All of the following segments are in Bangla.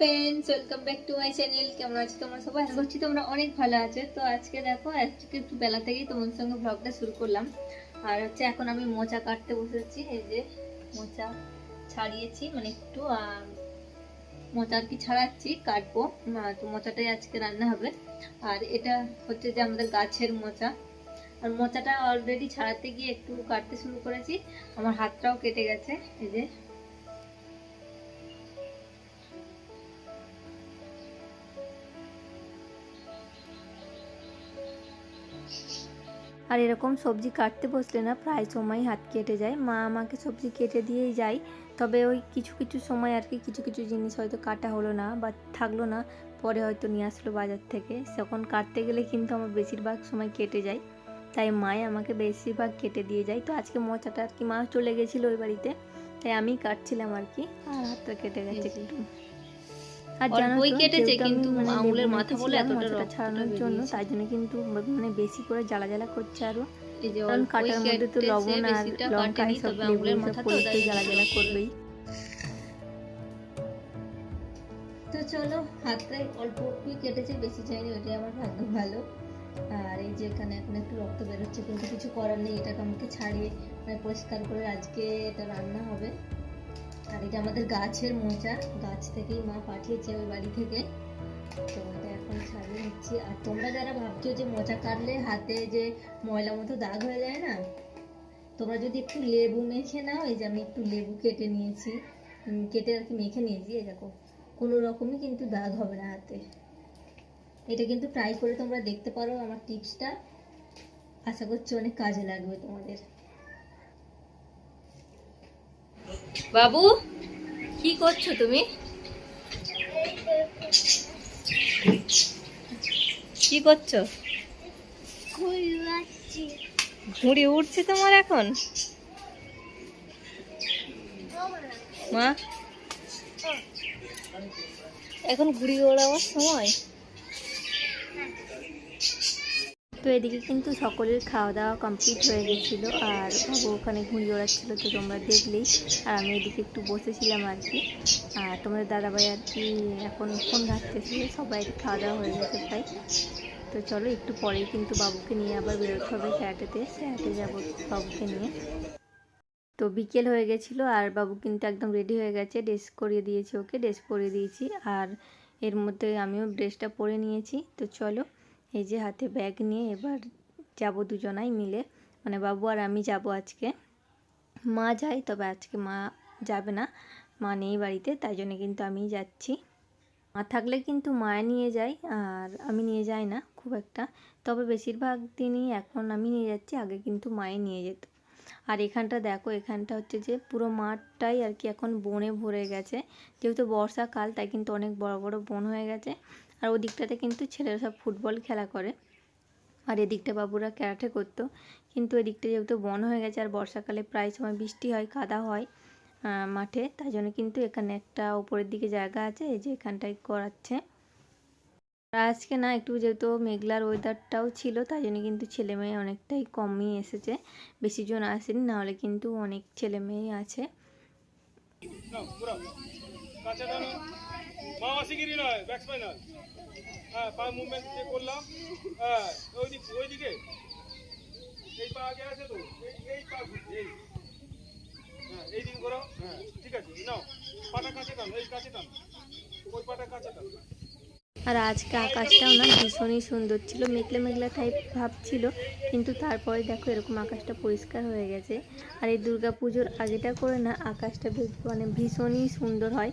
Friends welcome back to my channel কেমন আছো তোমরা সবাই? আশা করছি তোমরা অনেক ভালো আছো। তো আজকে দেখো, আজকে একটু বেলা থেকেই সঙ্গে ব্লগটা শুরু করলাম। আর হচ্ছে এখন আমি মোচা কাটতে বসেছি, এই যে মোচা ছাড়িয়েছি মানে একটু মোচা আর কি ছাড়াচ্ছি, কাটবো। তো মোচাটাই আজকে রান্না হবে। আর এটা হচ্ছে যে আমাদের গাছের মোচা। আর মোচাটা অলরেডি ছাড়াতে গিয়ে একটু কাটতে শুরু করেছি। আমার হাতটাও কেটে গেছে, এই যে আর এরকম সবজি কাটতে বসলে না প্রায় সময় হাত কেটে যায়। মা আমাকে সবজি কেটে দিয়েই যায়। তবে ওই কিছু কিছু সময় আর কি কিছু কিছু জিনিস হয়তো কাটা হলো না বা থাকল না পরে হয়তো নিয়ে আসলো বাজার থেকে। তখন কাটতে গেলে কিন্তু আমার বেশিরভাগ সময় কেটে যায়। তাই মাই আমাকে বেশিরভাগ কেটে দিয়ে যায়। তো আজকে মোচাটা আর কি মা চলে গেছিল ওই বাড়িতে তাই আমি কাটছিলাম আর কি। আর হাতটা কেটে গেছে একটু। আর জানো কেটেছে, কিন্তু মানে আঙুলের মাথা বলে এতটা রক্তটা ছাড়ানোর জন্য। তাই জন্য কিন্তু মানে বেশি করে জ্বালা জ্বালা করছে আরও এই যে কারণ কাটার মধ্যে তো লবণ আর লঙ্কা এসব আঙুলের মাথা তো জ্বালা জ্বালা করবেই। তো চলো হাতটাই অল্প কেটেছে বেশি চাইনি ওইটাই আমার ভাগ্য ভালো। আর এই যে এখানে এখন একটু রক্ত বেরোচ্ছে কিন্তু কিছু করার নেই এটাকে আমাকে ছাড়িয়ে মানে পরিষ্কার করে আজকে এটা রান্না হবে। আর এটা আমাদের গাছের মোচা। গাছ থেকেই মা পাঠিয়েছে ওই বাড়ি থেকে। তো এটা এখন ছাড়িয়ে নিচ্ছি। আর তোমরা যারা ভাবছ যে মোচা কাটলে হাতে যে ময়লা মতো দাগ হয়ে যায় না, তোমরা যদি একটু লেবু মেখে নাও, এই যে আমি একটু লেবু কেটে নিয়েছি। কেটে আর কি মেখে নিয়েছি দেখো। কোনো রকমই কিন্তু দাগ হবে না হাতে। এটা কিন্তু ট্রাই করে তোমরা দেখতে পারো আমার টিপসটা আশা করছি অনেক কাজে লাগবে তোমাদের। বাবু, কি করছ তুমি? কি করছ? ঘুড়ি উঠছে তোমার এখন? মা? এখন ঘুড়ি ওড়াবার সময়? তো এদিকে কিন্তু সকলের খাওয়া দাওয়া কমপ্লিট হয়ে গেছিল আর বাবু ওখানে ঘুড়ি ওড়াচ্ছিল তো তোমরা দেখলেই। আর আমি এদিকে একটু বসেছিলাম আর কি। আর তোমাদের দাদাভাই আর কি এখন ফোন ঘাটতেছিল সবাই খাওয়া দাওয়া হয়ে গেছে প্রায়। তো চলো একটু পরেই কিন্তু বাবুকে নিয়ে আবার বেরোতে হবে স্যাটেতে স্যাটে যাব বাবুকে নিয়ে। তো বিকেল হয়ে গেছিল আর বাবু কিন্তু একদম রেডি হয়ে গেছে। ড্রেস করিয়ে দিয়েছি ওকে ড্রেস পরিয়ে দিয়েছি। আর এর মধ্যে আমিও ড্রেসটা পরে নিয়েছি। তো চলো এই যে হাতে ব্যাগ নিয়ে এবার যাব দুজনাই মিলে। মানে বাবু আর আমি যাব আজকে। মা যায়, তবে আজকে মা যাবে না। মা নেই বাড়িতে, তাই জন্য কিন্তু আমিই যাচ্ছি। মা থাকলে কিন্তু মায়ে নিয়ে যায়, আর আমি নিয়ে যাই না খুব একটা। তবে বেশিরভাগ দিনই এখন আমি নিয়ে যাচ্ছি, আগে কিন্তু মায়ে নিয়ে যেত। আর এখানটা দেখো, এখানটা হচ্ছে যে পুরো মাঠটাই আর কি এখন বনে ভরে গেছে। যেহেতু বর্ষাকাল, তাই কিন্তু অনেক বড় বড় বন হয়ে গেছে। আর ওদিকটাতে কিন্তু ছেলেরা সব ফুটবল খেলা করে। আর এদিকটা বাবুরা ক্যারাটে করতো। কিন্তু এদিকটা যেহেতু বন হয়ে গেছে আর বর্ষাকালে প্রায় সময় বৃষ্টি হয়, কাদা হয় মাঠে, তাই জন্য কিন্তু এখানে একটা উপরের দিকে জায়গা আছে এই যে এখানটায় করাচ্ছে। আজকে না একটু যেহেতু মেঘলার ওয়েদারটাও ছিল, তাই জন্য কিন্তু ছেলে মেয়ে অনেকটাই কমই এসেছে। বেশি জন আসেনি নাহলে কিন্তু অনেক ছেলে মেয়ে আছে। হ্যাঁ পা মুভমেন্ট যে করলাম। হ্যাঁ ওই দিক এই পা আগে আছে তো? এই এই পা এই। হ্যাঁ এই দিকে ঘোরাও। হ্যাঁ। ঠিক আছে নাও। পাটা কাছে টানো এই কাছে টানো। ওই পাটা কাছে টানো। আর আজকে আকাশটাও না ভীষণই সুন্দর ছিল মেঘলা মেঘলা টাইপ ভাব ছিল কিন্তু তারপরে দেখো এরকম আকাশটা পরিষ্কার হয়ে গেছে। আর এই দুর্গা পুজোর আগেটা করে না আকাশটা বেশ মানে ভীষণই সুন্দর হয়।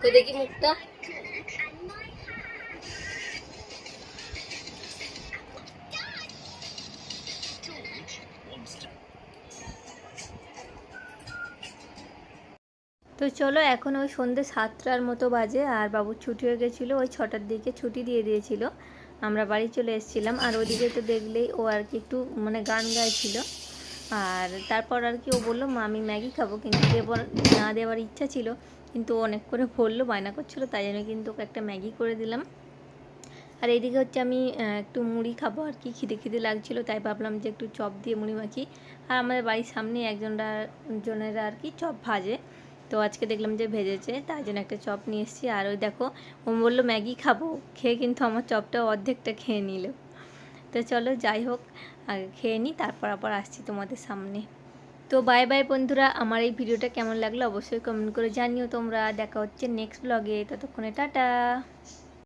তো দেখি মুখটা। তো চলো এখন ওই সন্ধ্যে সাতটার মতো বাজে, আর বাবুর ছুটি হয়ে গেছিল, ওই ছটার দিকে ছুটি দিয়ে দিয়েছিল। আমরা বাড়ি চলে এসেছিলাম, আর ওদিকে তো দেখলেই ও আর কি একটু মানে গান গাইছিল। আর তারপর আর কি ও বলল, মা, আমি ম্যাগি খাব, কিন্তু দেব না, দেওয়ার ইচ্ছা ছিল। কিন্তু অনেক করে বলল, বায়না করছিল, তাই জন্য কিন্তু একটা ম্যাগি করে দিলাম। আর এইদিকে হচ্ছে আমি একটু মুড়ি খাব আর কি, খিদে খিদে লাগছিল, তাই ভাবলাম যে একটু চপ দিয়ে মুড়ি মাখি। আর আমাদের বাড়ির সামনে একজনরা, জনেরা আর কি চপ ভাজে। তো আজকে দেখলাম যে ভেজেছে, তাই জন্য একটা চপ নিয়ে এসেছি। আর ওই দেখো, ও বলল, ম্যাগি খাব। খেয়ে কিন্তু আমার চপটা অর্ধেকটা খেয়ে নিল। তো চলো যাই হোক খেয়ে নিই, তারপর আবার আসছি তোমাদের সামনে। তো বাই বাই বন্ধুরা। আমার এই ভিডিওটা কেমন লাগল অবশ্যই কমেন্ট করে জানিও। তোমরা দেখা হচ্ছে নেক্সট ব্লগে ততক্ষণে টাটা।